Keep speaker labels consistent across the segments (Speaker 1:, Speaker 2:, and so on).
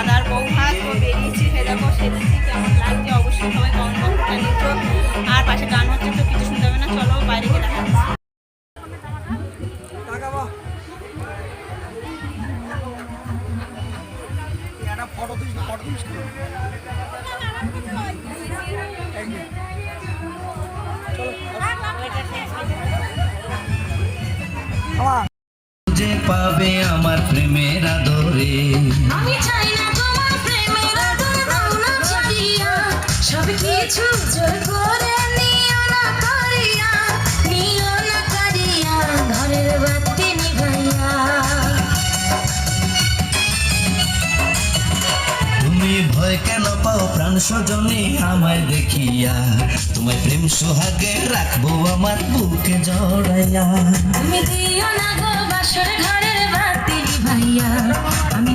Speaker 1: দাদার বৌমা তো বেরিয়েছি সে দেখো সেদিনটি কেমন লাগছে? অবশ্যই সবাই কমেন্ট বক্সে জানিয়েছো আর পাশে গান হচ্ছে তো কিছু শুনতে হবে না চলো বাইরে গিয়ে দেখা
Speaker 2: ফটো তুলিস ফটো তুলিস
Speaker 3: যে পাবে আমার প্রেমের আদরে।
Speaker 4: আমি চাই
Speaker 3: ভয় কেন পাও প্রাণ স্বজনে আমায় দেখিয়া? তোমায় প্রেম সোহাগে রাখব আমার বুকে জড়াইয়া।
Speaker 4: আমি দিও না গো বাসর ঘরের বাতি নিভাইয়া। আমি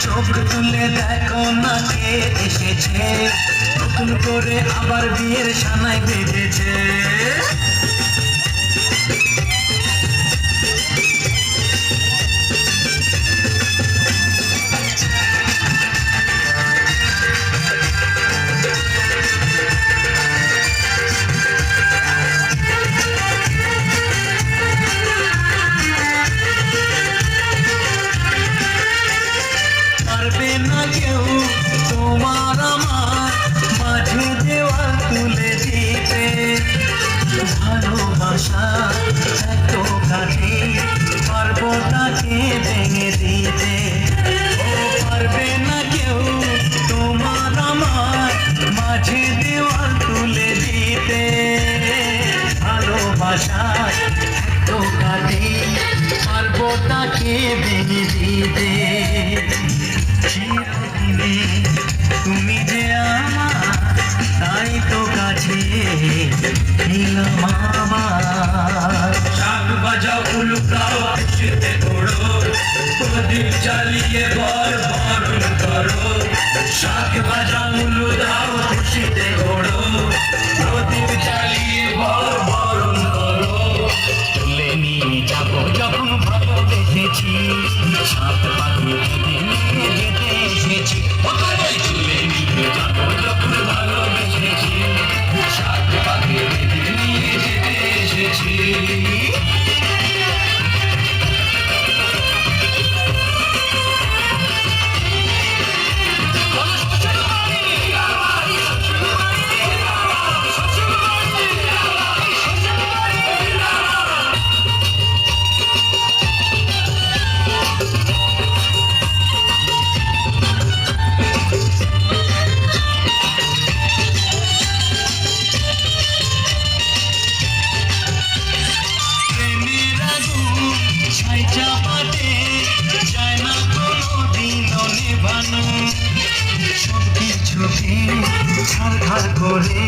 Speaker 3: চোখ তুলে দেখো না এসেছে। নতুন করে আবার বিয়ের সানায় বেজেছে তুমি যে আমার, তাই তো কাছে নিলাম শাক বাজাও, উলুকাও ঘোড়ো শাক বাজাও উলু দাও খুশিতে ঘোড়ো ছাড়খাড় করে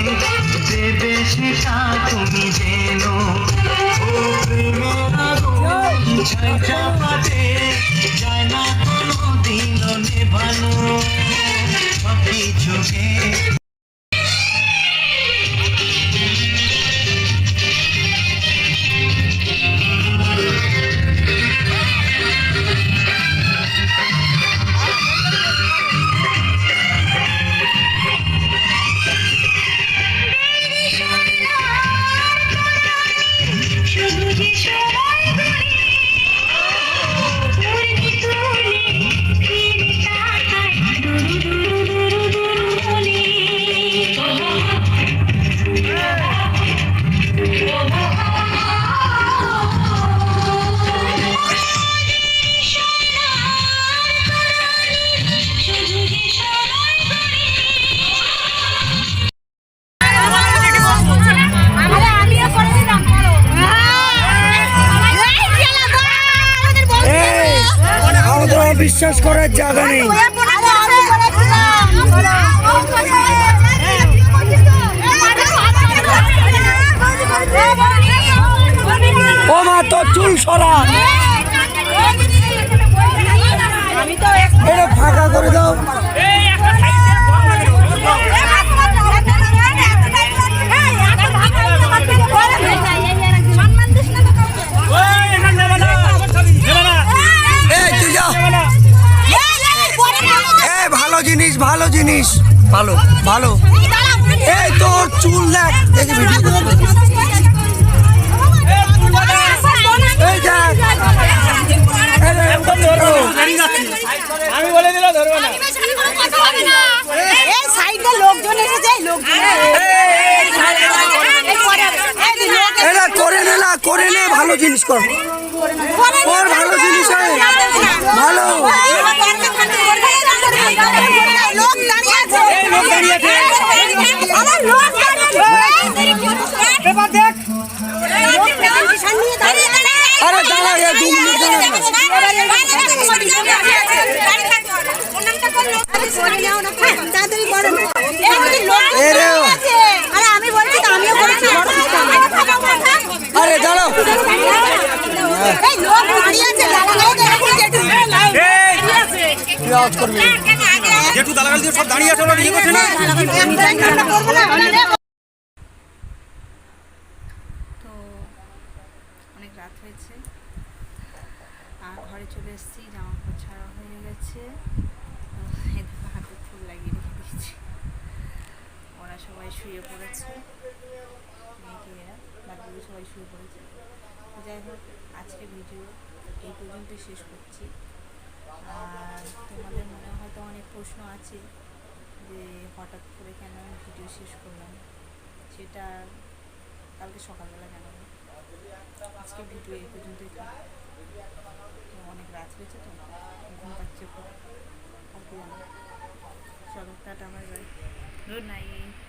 Speaker 3: দেবে সেটা তুমি যেন ও প্রেমের আগুন ছাই চাপাতে যায় না কোনো দিন নেভানো। সব কিছুকে
Speaker 2: বিশ্বাস করার জায়গা নেই। ও মা তোর চুল সরা। ভালো ভালো। এই তোর চুল দেখ দেখি ভিডিও করতে এই দেখ। এই রে, একদম ধরো।
Speaker 5: আমি বলে দিলে ধরবে না।
Speaker 1: এই সাইডে লোকজন এসেছে লোকজন
Speaker 2: এরা করে নে না করে নে ভালো জিনিস কর। ওর ভালো জিনিস হয়। ভালো।
Speaker 5: এবার দেখ
Speaker 2: আরে দাঁড়া দু মিনিট
Speaker 1: আরে
Speaker 2: দাঁড়াও করবি
Speaker 5: যেটু দালাল দিয়ে সব দাঁড়িয়ে আছে, ওরা ইয়ে করছে না
Speaker 1: তো অনেক রাত হয়েছে। আর ঘরে চলে এসেছি জামা কাপড় ছাড়া হয়ে গেছে। হাতে ফুল লাগিয়ে রেখে দিয়েছি। ওরা সবাই শুয়ে পড়েছে। মেয়েটিরা বাকিগুলো সবাই শুয়ে পড়েছে। যাই হোক আজকে ভিডিও এই পর্যন্তই শেষ করছি। আর তোমাদের মনে হয়তো অনেক প্রশ্ন আছে যে হঠাৎ করে কেন আমি ভিডিও শেষ করলাম? সেটা কালকে সকালবেলা জানাব। আজকে ভিডিও এই তো অনেক রাত হয়েছে তো, ঘুম পাচ্ছে কালকে জানাব। চলো, টাটা আমার গুড নাইট।